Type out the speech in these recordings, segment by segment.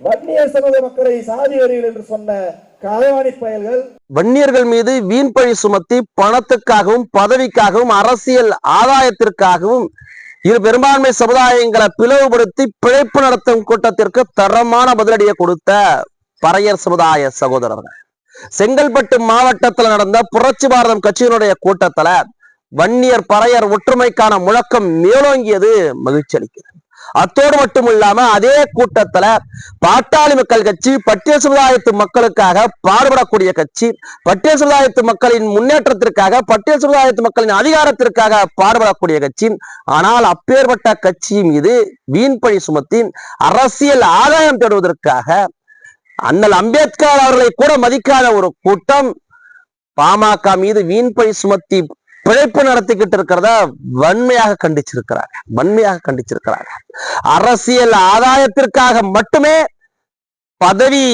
வன்னியர் சமூக மக்களை சாதி வரிகள் என்று சொன்ன களவாணி பயல்கள். வன்னியர்கள் மீது வீண் பழி சுமத்தி பணத்துக்காகவும் பதவிக்காகவும் அரசியல் ஆதாயத்திற்காகவும் இரு பெரும்பான்மை சமுதாயங்களை பிளவுபடுத்தி பிழைப்பு நடத்தும் கூட்டத்திற்கு தரமான பதிலடியை கொடுத்த பறையர் சமுதாய சகோதரர்கள். செங்கல்பட்டு மாவட்டத்தில் நடந்த புரட்சி பாரதம் கட்சியினுடைய கூட்டத்துல வன்னியர் பறையர் ஒற்றுமைக்கான முழக்கம் மேலோங்கியது மகிழ்ச்சி அளிக்கிறது அத்தோடு மட்டும் இல்லாம அதே கூட்டத்துல பாட்டாளி மக்கள் கட்சி பட்டியல் சமுதாயத்து மக்களுக்காக பாடுபடக்கூடிய கட்சி பட்டியல் சமுதாயத்து மக்களின் முன்னேற்றத்திற்காக பட்டியல் சமுதாயத்து மக்களின் அதிகாரத்திற்காக பாடுபடக்கூடிய கட்சி. ஆனால் அப்பேற்பட்ட கட்சி மீது வீண் பழி சுமத்தி அரசியல் ஆதாயம் தேடுவதற்காக அண்ணல் அம்பேத்கர் அவர்களை கூட மதிக்காத ஒரு கூட்டம் பாமக மீது வீண் பழி சுமத்தி பிழைப்பு நடத்திக்கிட்டு இருக்கிறத வன்மையாக கண்டிச்சிருக்கிறாங்க வன்மையாக கண்டிச்சிருக்கிறாங்க அரசியல் ஆதாயத்திற்காக மட்டுமே பதவி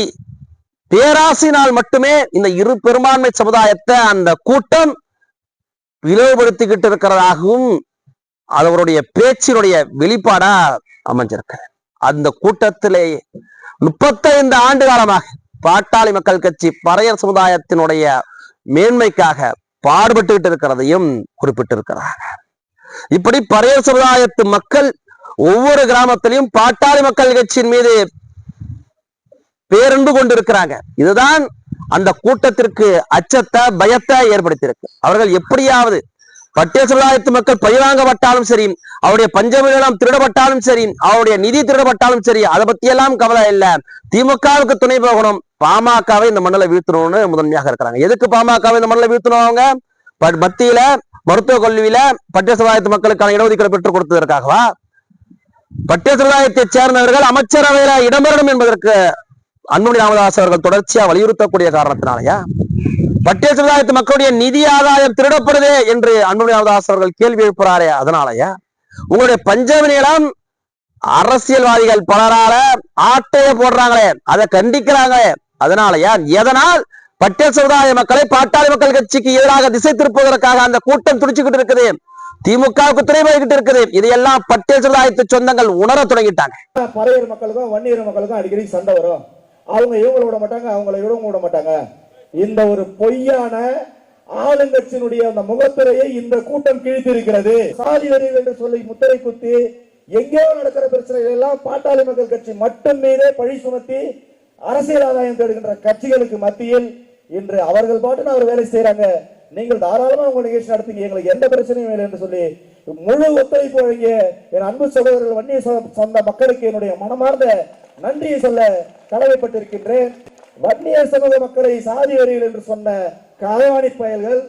பேராசினால் மட்டுமே இந்த இரு பெரும்பான்மை சமுதாயத்தை அந்த கூட்டம் இழிவுபடுத்திக்கிட்டு இருக்கிறதாகவும் அவருடைய பேச்சினுடைய வெளிப்பாடா அமைஞ்சிருக்கு அந்த கூட்டத்திலே முப்பத்தைந்து ஆண்டு காலமாக பாட்டாளி மக்கள் கட்சி பறையர் சமுதாயத்தினுடைய மேன்மைக்காக பாடுபட்டுக்கிட்டு இருக்கிறதையும் குறிப்பிட்டிருக்கிறார். இப்படி பறையர் சமுதாயத்து மக்கள் ஒவ்வொரு கிராமத்திலையும் பாட்டாளி மக்கள் கட்சியின் மீது பேரன்பு கொண்டிருக்கிறாங்க. இதுதான் அந்த கூட்டத்திற்கு அச்சத்தை பயத்தை ஏற்படுத்தியிருக்கு. அவர்கள் எப்படியாவது பட்டியல் சமுதாயத்து மக்கள் பழிவாங்கப்பட்டாலும் சரி அவருடைய பஞ்சமிழம் திருடப்பட்டாலும் சரி அவருடைய நிதி திருடப்பட்டாலும் சரி அதை பத்தி எல்லாம் கவலை இல்லை. திமுகவுக்கு துணை போகணும். பாமகவை இந்த மண்ணில் வீழ்த்தணும்னு முதன்மையாக இருக்கிறாங்க. எதுக்கு பாமகவை இந்த மண்ணில் வீழ்த்தணும் அவங்க? மத்தியில மருத்துவ கல்வியில பட்டிய சமுதாயத்து மக்களுக்கான இடஒதுக்கீடு பெற்றுக் கொடுத்ததற்காகவா? பட்டிய சமுதாயத்தை சேர்ந்தவர்கள் அமைச்சரவையில இடம்பெறணும் என்பதற்கு அன்புமணி ராமதாஸ் அவர்கள் தொடர்ச்சியா வலியுறுத்தக்கூடிய காரணத்தினாலயா? பட்டிய சமுதாயத்து மக்களுடைய நிதி ஆதாயம் திருடப்படுதே என்று அன்புமணி ராமதாஸ் அவர்கள் கேள்வி எழுப்புறாரே அதனாலயா? உங்களுடைய பஞ்சமி நிலம் அரசியல்வாதிகள் பலரால ஆட்டைய போடுறாங்களே அதை கண்டிக்கிறாங்களே அதனாலயா எதனால் பட்டேல் சமுதாய மக்களை பாட்டாளி மக்கள் கட்சிக்கு எதிராக திசை திருப்புவதற்காக அந்த கூட்டம் துடிச்சுக்கிட்டு இருக்குது? திமுகவுக்கு துணை போய்கிட்டு இருக்குது. இதையெல்லாம் பட்டேல் சமுதாயத்து சொந்தங்கள் உணர தொடங்கிட்டாங்க. பறையர் மக்களுக்கும் வன்னியர் மக்களுக்கும் அடிக்கடி சண்டை வரும். அவங்க இவங்களை விட மாட்டாங்க அவங்கள இவங்க விட மாட்டாங்க. இந்த ஒரு பொய்யான ஆளுங்கட்சியினுடைய அந்த முகத்துறையை இந்த கூட்டம் கிழித்திருக்கிறது. சாதி வரிகள் என்று சொல்லி முத்திரை குத்தி எங்கேயோ நடக்கிற பிரச்சனைகள் எல்லாம் பாட்டாளி மக்கள் கட்சி மட்டும் மீதே பழி சுமத்தி அரசியல் ஆதாயம் தேடுகின்ற கட்சிகளுக்கு மத்தியில் இன்று அவர்கள் பாட்டு அவர் வேலை செய்யறாங்க நீங்கள் தாராளமா உங்க நிகழ்ச்சி நடத்துங்க. எங்களுக்கு எந்த பிரச்சனையும் இல்லை என்று சொல்லி முழு ஒத்துழைப்பு வழங்கிய என் அன்பு சகோதரர்கள் வன்னிய சொந்த மக்களுக்கு என்னுடைய மனமார்ந்த நன்றியை சொல்ல கடமைப்பட்டிருக்கின்றேன். வன்னிய சமூக மக்களை சாதி வரிகள் என்று சொன்ன களவாணி பயல்கள்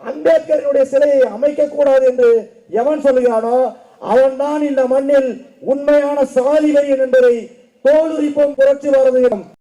அம்பேத்கரினுடைய சிலையை அமைக்க கூடாது என்று எவன் சொல்லுகிறானோ அவன்தான் இந்த மண்ணில் உண்மையான சாதி வரியன் என்பதை தோலுரிப்போம் புரட்சி பாரதியம்